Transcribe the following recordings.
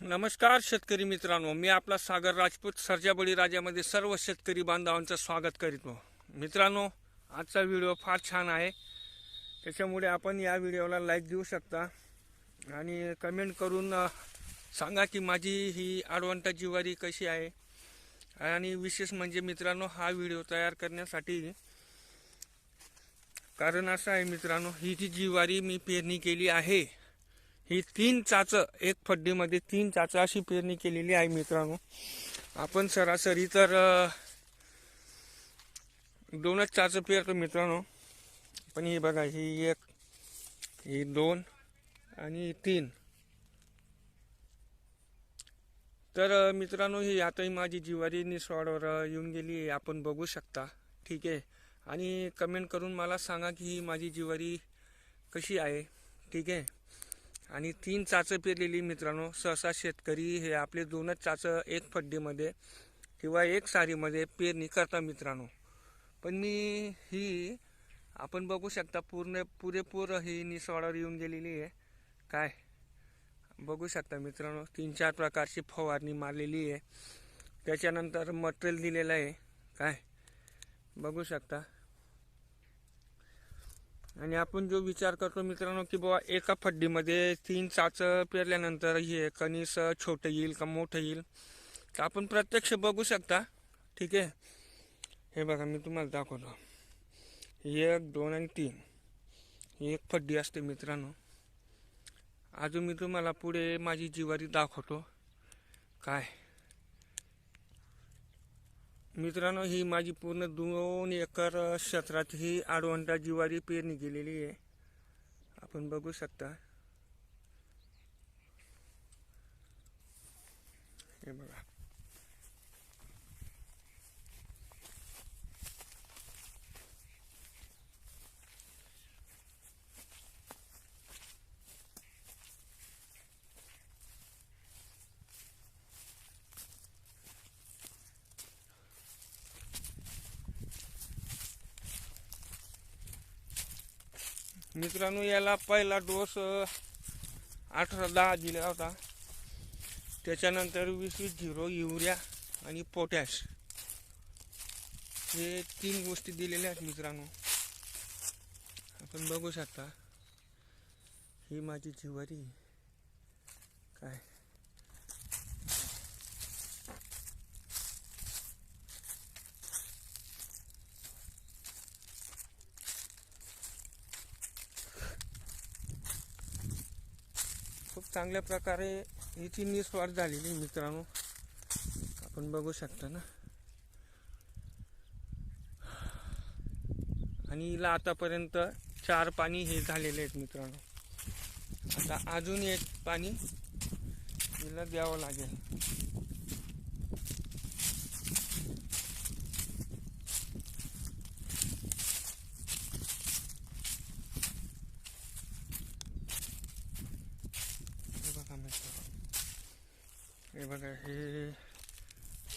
नमस्कार शेतकरी मित्रांनो मी आपला सागर राजपूत सर्जाबळी राजामध्ये सर्व शेतकरी बांधवांचं स्वागत करीतो मित्रांनो आजचा व्हिडिओ फार छान आहे. त्याच्यामुळे आपण या व्हिडिओला लाईक देऊ शकता आणि कमेंट करून सांगा की माझी ही आडवंटा जिवारी कशी आहे? आणि विशेष म्हणजे मित्रांनो हा व्हिडिओ तयार करण्यासाठी कारण असं आहे मित्रांनो ही जी जिवारी मी पेरणी केली आहे ही तीन चाचं एक फड्डीमध्ये तीन चाचं अशी पेरणी केलेली आहे मित्रांनो. आपण सरासरी तर दोनच चाचं पेरतो मित्रांनो. पण ही बघा ही एक ही दोन आणि तीन. तर मित्रांनो ही आताही माझी जिवारी निसवाडवर येऊन गेली आपण बघू शकता. ठीक आहे. आणि कमेंट करून मला सांगा की ही माझी जिवारी कशी आहे. ठीक आहे. आणि तीन चाचं पेरलेली मित्रांनो सहसा शेतकरी हे आपले दोनच चाचं एक फड्डीमध्ये किंवा एक सारीमध्ये पेरणी करता मित्रांनो. पण मी ही आपण बघू शकता पूर्ण पुरेपूर ही निसवाडावर येऊन गेलेली आहे. काय? बघू शकता मित्रांनो तीन चार प्रकारची फवारणी मारलेली आहे. त्याच्यानंतर मटेरियल दिलेलं आहे. काय? बघू शकता. आणि आपण जो विचार करतो मित्रांनो की बाबा एका फड्डीमध्ये तीन चाचं पेरल्यानंतर हे कणीस छोटं येईल का मोठं येईल? तर आपण प्रत्यक्ष बघू शकता. ठीक आहे? हे बघा मी तुम्हाला दाखवतो. एक दोन आणि तीन. एक फड्डी असते मित्रांनो. अजून मी तुम्हाला पुढे माझी जिवारी दाखवतो. काय? मित्रांनो ही माझी पूर्ण दोन एकर क्षेत्रात ही आडवंटा जिवारी पेरणी केलेली आहे. आपण बघू शकता. हे बघा. मित्रांनो याला पहिला डोस अठरा दहा दिला होता. त्याच्यानंतर वीस वीस झिरो युरिया आणि पोटॅश. हे तीन गोष्टी दिलेल्या आहेत मित्रांनो. आपण बघू शकता. ही माझी जिवारी. काय? खूप चांगल्या प्रकारे हिची निस्वार झालेली आहे मित्रांनो. आपण बघू शकता ना. आणि हिला आतापर्यंत चार पाणी हे झालेले आहेत मित्रांनो. आता अजून एक पाणी हिला द्यावं लागेल हे बघा मित्रांनो हे बघा हे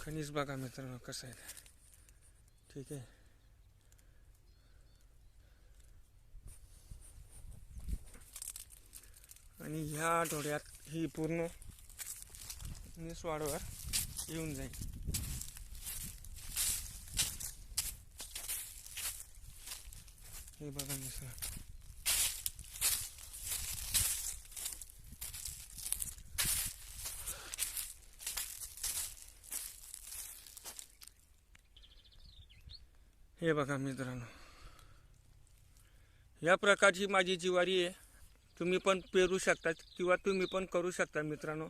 खनिज बघा मित्रांनो कसं आहे ठीक आहे. आणि ह्या आठवड्यात ही पूर्ण निसवाडवर येऊन जाईल. हे बघा मित्रांनो. हे बघा मित्रांनो. या प्रकारची माझी जिवारी आहे. तुम्ही पण पेरू शकता किंवा तुम्ही पण करू शकता मित्रांनो.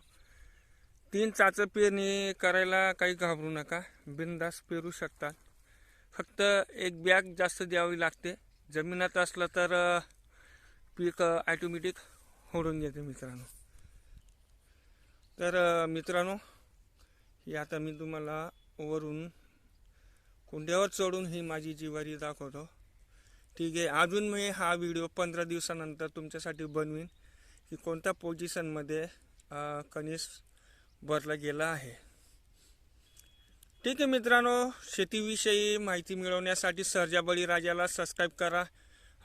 तीन चाचं पेरणी करायला काही घाबरू नका. बिनदास पेरू शकता. फक्त एक बॅग जास्त द्यावी लागते. जमिनात असलं तर पीक ॲटोमॅटिक होडून घेते मित्रांनो. तर मित्रांनो हे आता मी तुम्हाला वरून कुंड्यावर चढून ही माझी जिवारी दाखवतो. ठीक आहे अजून मी हा व्हिडिओ पंधरा दिवसानंतर तुमच्यासाठी बनवीन की कोणत्या पोझिशनमध्ये कनिस भरला गेला आहे. ठीक आहे मित्रांनो शेतीविषयी माहिती मिळवण्यासाठी सर्जाबळी राजाला सबस्क्राईब करा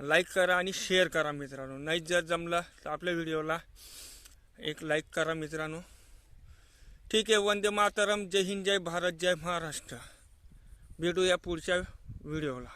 लाईक करा आणि शेअर करा मित्रांनो. नाही जर जमलं तर आपल्या व्हिडिओला एक लाईक करा मित्रांनो. ठीक आहे वंदे मातरम. जय हिंद जय भारत जय महाराष्ट्र. भेटूया पुढच्या व्हिडिओला.